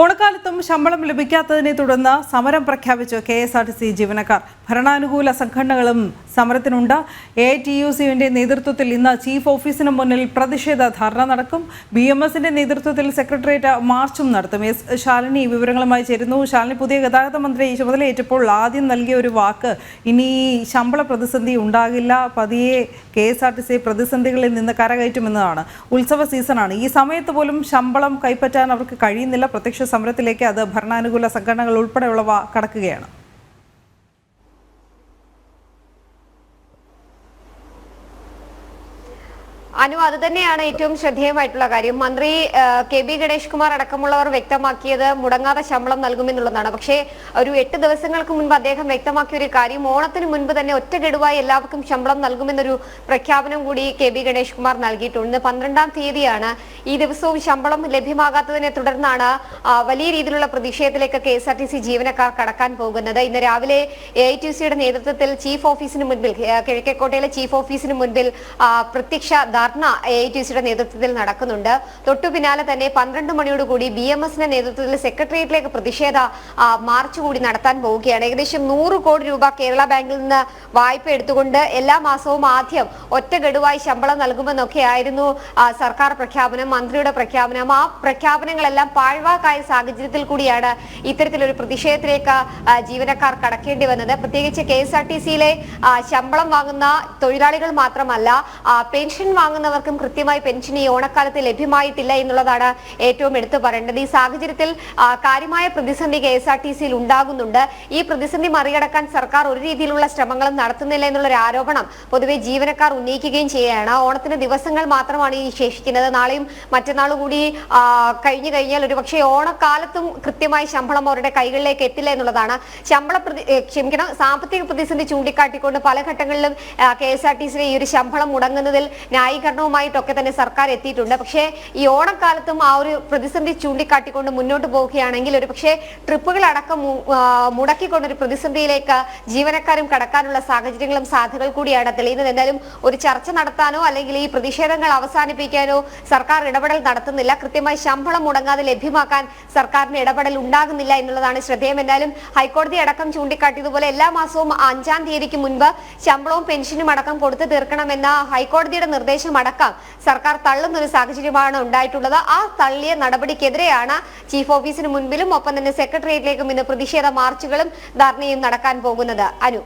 ഓണക്കാലത്തും ശമ്പളം ലഭിക്കാത്തതിനെ തുടർന്ന് സമരം പ്രഖ്യാപിച്ചു K S R T C ജീവനക്കാർ. ഭരണാനുകൂല സംഘടനകളും സമരത്തിനുണ്ട്. എ ടി യു സിയുടെ നേതൃത്വത്തിൽ ഇന്ന് ചീഫ് ഓഫീസിന് മുന്നിൽ പ്രതിഷേധ ധർണ നടക്കും. ബി എം എസിന്റെ നേതൃത്വത്തിൽ സെക്രട്ടേറിയറ്റ് മാർച്ചും നടത്തും. എസ് ശാലിനി വിവരങ്ങളുമായി ചേരുന്നു. ശാലിനി പുതിയ ഗതാഗത മന്ത്രി ചുമതലയേറ്റപ്പോൾ ആദ്യം നൽകിയ ഒരു വാക്ക് ഇനി ശമ്പള പ്രതിസന്ധി ഉണ്ടാകില്ല. പതിയെ K S R T C പ്രതിസന്ധികളിൽ നിന്ന് കരകയറ്റുമെന്നതാണ് ഉത്സവ സീസണാണ്. ഈ സമയത്ത് പോലും ശമ്പളം കൈപ്പറ്റാൻ അവർക്ക് കഴിയുന്നില്ല. പ്രത്യക്ഷ സമരത്തിലേക്ക് അത് ഭരണാനുകൂല സംഘടനകൾ ഉൾപ്പെടെയുള്ളവ കടക്കുകയാണ്. അനു അത് തന്നെയാണ് ഏറ്റവും ശ്രദ്ധേയമായിട്ടുള്ള കാര്യം. മന്ത്രി കെ ബി ഗണേഷ് കുമാർ അടക്കമുള്ളവർ വ്യക്തമാക്കിയത് മുടങ്ങാതെ ശമ്പളം നൽകുമെന്നുള്ളതാണ്. പക്ഷേ ഒരു എട്ട് ദിവസങ്ങൾക്ക് മുൻപ് അദ്ദേഹം വ്യക്തമാക്കിയ ഒരു കാര്യം ഓണത്തിന് മുൻപ് തന്നെ ഒറ്റ ഗഡുവായി എല്ലാവർക്കും ശമ്പളം നൽകുമെന്നൊരു പ്രഖ്യാപനം കൂടി കെ ബി ഗണേഷ് കുമാർ നൽകിയിട്ടുണ്ട്. പന്ത്രണ്ടാം തീയതിയാണ് ഈ ദിവസവും ശമ്പളം ലഭ്യമാകാത്തതിനെ തുടർന്നാണ് വലിയ രീതിയിലുള്ള പ്രതിഷേധത്തിലേക്ക് K S R T C ജീവനക്കാർ കടക്കാൻ പോകുന്നത്. ഇന്ന് രാവിലെ എ ഐ ടി സിയുടെ നേതൃത്വത്തിൽ ചീഫ് ഓഫീസിന് മുൻപിൽ കിഴക്കേക്കോട്ടയിലെ ചീഫ് ഓഫീസിന് മുൻപിൽ പ്രത്യക്ഷ ധർണ എ ഐ ടി സിയുടെ നേതൃത്വത്തിൽ നടക്കുന്നുണ്ട്. തൊട്ടു പിന്നാലെ തന്നെ പന്ത്രണ്ട് മണിയോടുകൂടി ബി എം എസിന്റെ നേതൃത്വത്തിൽ സെക്രട്ടേറിയറ്റിലേക്ക് പ്രതിഷേധ മാർച്ച് കൂടി നടത്താൻ പോവുകയാണ്. ഏകദേശം നൂറ് കോടി രൂപ കേരള ബാങ്കിൽ നിന്ന് വായ്പ എടുത്തുകൊണ്ട് എല്ലാ മാസവും ആദ്യം ഒറ്റ ഗഡുവായി ശമ്പളം നൽകുമെന്നൊക്കെ ആയിരുന്നു സർക്കാർ പ്രഖ്യാപനം മന്ത്രിയുടെ പ്രഖ്യാപനം. ആ പ്രഖ്യാപനങ്ങളെല്ലാം പാഴ്വാക്കായ സാഹചര്യത്തിൽ കൂടിയാണ് ഇത്തരത്തിലൊരു പ്രതിഷേധത്തിലേക്ക് ജീവനക്കാർ കടക്കേണ്ടി വന്നത്. പ്രത്യേകിച്ച് കെ എസ് ആർ ടി സിയിലെ ശമ്പളം വാങ്ങുന്ന തൊഴിലാളികൾ മാത്രമല്ല പെൻഷൻ പെൻഷൻ വാങ്ങുന്നവർക്കും കൃത്യമായി പെൻഷൻ ഈ ഓണക്കാലത്ത് ലഭ്യമായിട്ടില്ല എന്നുള്ളതാണ് ഏറ്റവും എടുത്തു പറയേണ്ടത്. ഈ സാഹചര്യത്തിൽ കാര്യമായ പ്രതിസന്ധി കെ എസ് ആർ ടി സിയിൽ ഉണ്ടാകുന്നുണ്ട്. ഈ പ്രതിസന്ധി മറികടക്കാൻ സർക്കാർ ഒരു രീതിയിലുള്ള ശ്രമങ്ങളും നടത്തുന്നില്ല എന്നുള്ളൊരു ആരോപണം പൊതുവെ ജീവനക്കാർ ഉന്നയിക്കുകയും ചെയ്യുകയാണ്. ഓണത്തിന് ദിവസങ്ങൾ മാത്രമാണ് ഈ ശേഷിക്കുന്നത്. നാളെയും മറ്റന്നാളും കൂടി കഴിഞ്ഞു കഴിഞ്ഞാൽ ഒരു പക്ഷേ ഓണക്കാലത്തും കൃത്യമായി ശമ്പളം അവരുടെ കൈകളിലേക്ക് എത്തില്ല എന്നുള്ളതാണ്. ശമ്പള ക്ഷമിക്കണം സാമ്പത്തിക പ്രതിസന്ധി ചൂണ്ടിക്കാട്ടിക്കൊണ്ട് പല ഘട്ടങ്ങളിലും കെ എസ് ആർ ടി സിയിലെ ഈ ഒരു ശമ്പളം മുടങ്ങുന്നതിൽ ന്യായീകരണവുമായിട്ടൊക്കെ തന്നെ സർക്കാർ എത്തിയിട്ടുണ്ട് പക്ഷേ ഈ ഓണക്കാലത്തും ആ ഒരു പ്രതിസന്ധി ചൂണ്ടിക്കാട്ടിക്കൊണ്ട് മുന്നോട്ട് പോവുകയാണെങ്കിൽ ഒരു പക്ഷേ ട്രിപ്പുകൾ അടക്കം മുടക്കിക്കൊണ്ട് ഒരു പ്രതിസന്ധിയിലേക്ക് ജീവനക്കാരും കടക്കാനുള്ള സാഹചര്യങ്ങളും സാധ്യതകൾ കൂടിയാണ് തെളിയുന്നത്. എന്തായാലും ഒരു ചർച്ച നടത്താനോ അല്ലെങ്കിൽ ഈ പ്രതിഷേധങ്ങൾ അവസാനിപ്പിക്കാനോ സർക്കാർ ഇടപെടൽ നടത്തുന്നില്ല. കൃത്യമായി ശമ്പളം മുടങ്ങാതെ ലഭ്യമാക്കാൻ സർക്കാരിന് ഇടപെടൽ ഉണ്ടാകുന്നില്ല എന്നുള്ളതാണ് ശ്രദ്ധേയം. എന്തായാലും ഹൈക്കോടതി അടക്കം ചൂണ്ടിക്കാട്ടിയതുപോലെ എല്ലാ മാസവും അഞ്ചാം തീയതിക്ക് മുൻപ് ശമ്പളവും പെൻഷനും അടക്കം കൊടുത്തു തീർക്കണമെന്ന ഹൈക്കോടതിയുടെ നിർദ്ദേശം അടക്കം. സർക്കാർ തള്ളുന്ന ഒരു സാഹചര്യമാണ് ഉണ്ടായിട്ടുള്ളത്. ആ തള്ളിയ നടപടിക്കെതിരെയാണ് ചീഫ് ഓഫീസിന് മുൻപിലും ഒപ്പം തന്നെ സെക്രട്ടേറിയറ്റിലേക്കും ഇന്ന് പ്രതിഷേധ മാർച്ചുകളും ധർണയും നടക്കാൻ പോകുന്നത്. അനു.